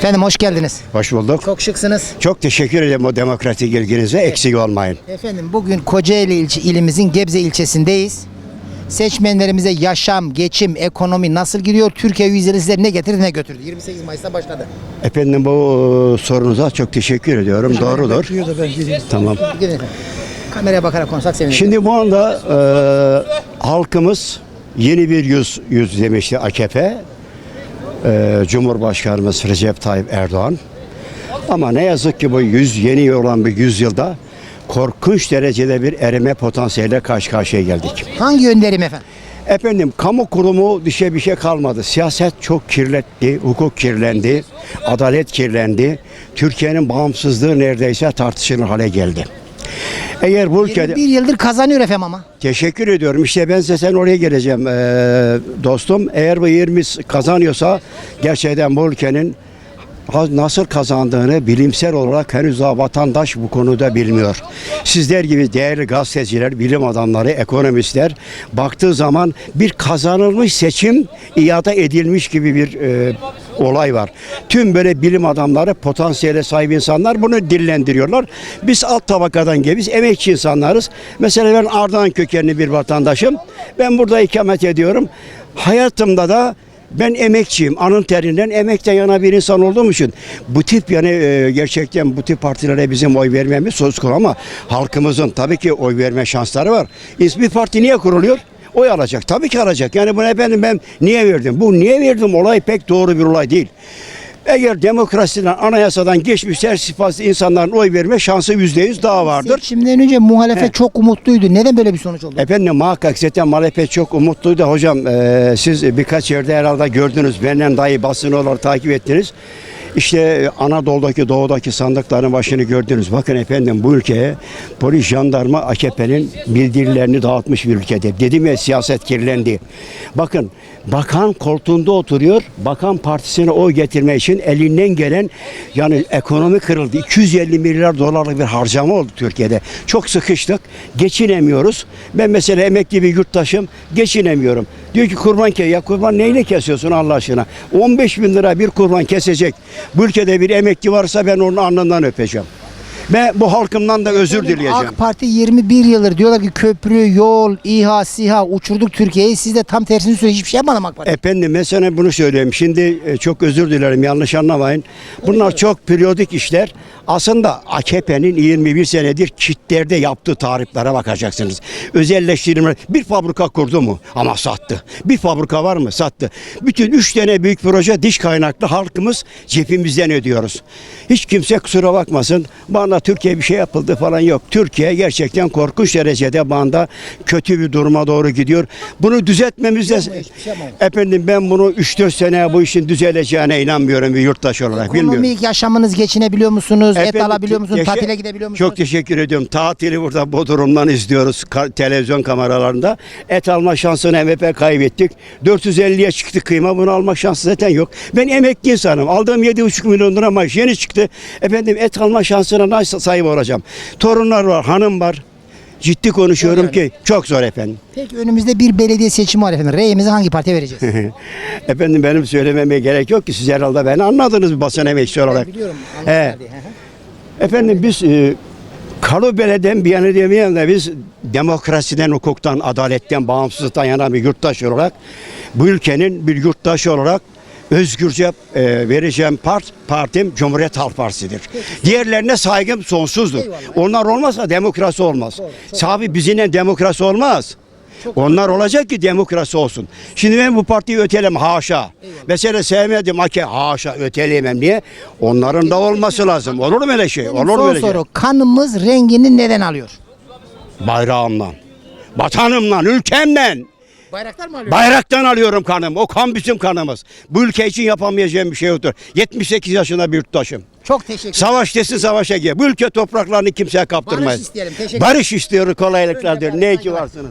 Efendim hoş geldiniz. Hoş bulduk. Çok şıksınız. Çok teşekkür ederim o demokratik ilginize. Eksik olmayın. Efendim bugün Kocaeli ilçe, ilimizin Gebze ilçesindeyiz. Seçmenlerimize yaşam, geçim, ekonomi nasıl gidiyor? Türkiye yüzyılı size ne getirdi ne götürdü? 28 Mayıs'ta başladı. Efendim bu e, sorunuza çok teşekkür ediyorum. Doğrudur. Tamam. Gidin efendim. Kameraya bakarak konuşsak sevinirim. Şimdi bu anda e, halkımız yeni bir yüz, yüz demişti AKP. E, Cumhurbaşkanımız Recep Tayyip Erdoğan. Ama ne yazık ki bu yüz yeni olan bir yüzyılda korkunç derecede bir erime potansiyeliyle karşı karşıya geldik. Hangi yönlerim efendim? Efendim kamu kurumu dişe bir şey kalmadı. Siyaset çok kirletti, hukuk kirlendi, adalet kirlendi. Türkiye'nin bağımsızlığı neredeyse tartışılır hale geldi. Eğer bu ülkede... Bir yıldır kazanıyor efendim ama. Teşekkür ediyorum. İşte ben zaten oraya geleceğim ee, dostum. Eğer bu 20 kazanıyorsa gerçekten bu ülkenin nasıl kazandığını bilimsel olarak henüz daha vatandaş bu konuda bilmiyor. Sizler gibi değerli gazeteciler, bilim adamları, ekonomistler baktığı zaman bir kazanılmış seçim iade edilmiş gibi bir e, olay var. Tüm böyle bilim adamları, potansiyele sahip insanlar bunu dillendiriyorlar. Biz alt tabakadan geliyoruz, emekçi insanlarız. Mesela ben Ardahan kökenli bir vatandaşım. Ben burada ikamet ediyorum. Hayatımda da ben emekçiyim. Anın terinden emekte yana bir insan olduğum için bu tip yani e, gerçekten bu tip partilere bizim oy vermemiz söz konusu ama halkımızın tabii ki oy verme şansları var. Bir parti niye kuruluyor? Oy alacak. Tabii ki alacak. Yani bunu efendim ben niye verdim? Bu niye verdim olay pek doğru bir olay değil. Eğer demokrasiden, anayasadan geçmiş her sıfatlı insanların oy verme şansı yüzde yüz daha vardır. Seçimden önce muhalefet He. çok umutluydu. Neden böyle bir sonuç oldu? Efendim muhakkak zaten muhalefet çok umutluydu. Hocam e, siz birkaç yerde herhalde gördünüz. Benden dahi basın olarak takip ettiniz. İşte Anadolu'daki, doğudaki sandıkların başını gördünüz. Bakın efendim bu ülkeye polis, jandarma, AKP'nin bildirilerini dağıtmış bir ülkede. Dedim ya siyaset kirlendi. Bakın bakan koltuğunda oturuyor. Bakan partisine oy getirmek için elinden gelen yani ekonomi kırıldı. 250 milyar dolarlık bir harcama oldu Türkiye'de. Çok sıkıştık. Geçinemiyoruz. Ben mesela emekli bir yurttaşım. Geçinemiyorum. Diyor ki kurban ke ya kurban neyle kesiyorsun Allah aşkına? 15 bin lira bir kurban kesecek. Bu ülkede bir emekli varsa ben onun alnından öpeceğim. Ben bu halkımdan da özür dileyeceğim. AK Parti 21 yıldır diyorlar ki köprü, yol, İHA, SİHA uçurduk Türkiye'yi. Siz de tam tersini söylüyor. Hiçbir şey yapmadım AK Parti. Efendim ben sana bunu söyleyeyim. Şimdi e, çok özür dilerim yanlış anlamayın. Bunlar çok periyodik işler. Aslında AKP'nin 21 senedir kitlerde yaptığı tariflere bakacaksınız. Özelleştirme bir fabrika kurdu mu? Ama sattı. Bir fabrika var mı? Sattı. Bütün üç tane büyük proje diş kaynaklı halkımız cebimizden ödüyoruz. Hiç kimse kusura bakmasın. Bana Türkiye bir şey yapıldı falan yok. Türkiye gerçekten korkunç derecede banda kötü bir duruma doğru gidiyor. Bunu düzeltmemiz de Hiçbir şey efendim ben bunu 3-4 sene bu işin düzeleceğine inanmıyorum bir yurttaş olarak. Bilmiyorum. Ekonomik yaşamınız geçinebiliyor musunuz? Et Efendim, alabiliyor musunuz? yaşa- Tatile gidebiliyor musunuz? Çok teşekkür ediyorum. Tatili burada Bodrum'dan izliyoruz ka- televizyon kameralarında. Et alma şansını MHP kaybettik. 450'ye çıktı kıyma. Bunu alma şansı zaten yok. Ben emekli insanım. Aldığım 7,5 milyon lira maaş yeni çıktı. Efendim et alma şansına nasıl sahip olacağım? Torunlar var, hanım var. Ciddi konuşuyorum Zor ki çok zor efendim. Peki önümüzde bir belediye seçimi var efendim. Reyimizi hangi partiye vereceğiz? efendim benim söylememe gerek yok ki siz herhalde beni anladınız basın emekçisi olarak. biliyorum. He. Efendim biz e, kalu beleden bir yana demeyen de biz demokrasiden, hukuktan, adaletten, bağımsızlıktan yana bir yurttaş olarak bu ülkenin bir yurttaşı olarak özgürce e, vereceğim part, partim Cumhuriyet Halk Partisi'dir. Diğerlerine saygım sonsuzdur. Eyvallah. Onlar olmazsa demokrasi olmaz. Sabi bizimle demokrasi olmaz. Onlar olacak ki demokrasi olsun. Şimdi ben bu partiyi ötelem haşa. Mesela sevmedim hake haşa öteleyemem niye? Onların da olması lazım. Olur mu öyle şey? Benim Olur mu öyle şey? soru. Kanımız rengini neden alıyor? Bayrağımdan, vatanımdan, ülkemden, Bayraklar mı alıyor? bayraktan alıyorum kanım. O kan bizim kanımız. Bu ülke için yapamayacağım bir şey yoktur. 78 yaşında bir yurttaşım. Çok teşekkür ederim. Savaş desin savaşa gir. Bu ülke topraklarını kimseye kaptırmayız. Barış isteyelim. Teşekkür Barış istiyoruz kolaylıklar diyor. Ne ki varsınız.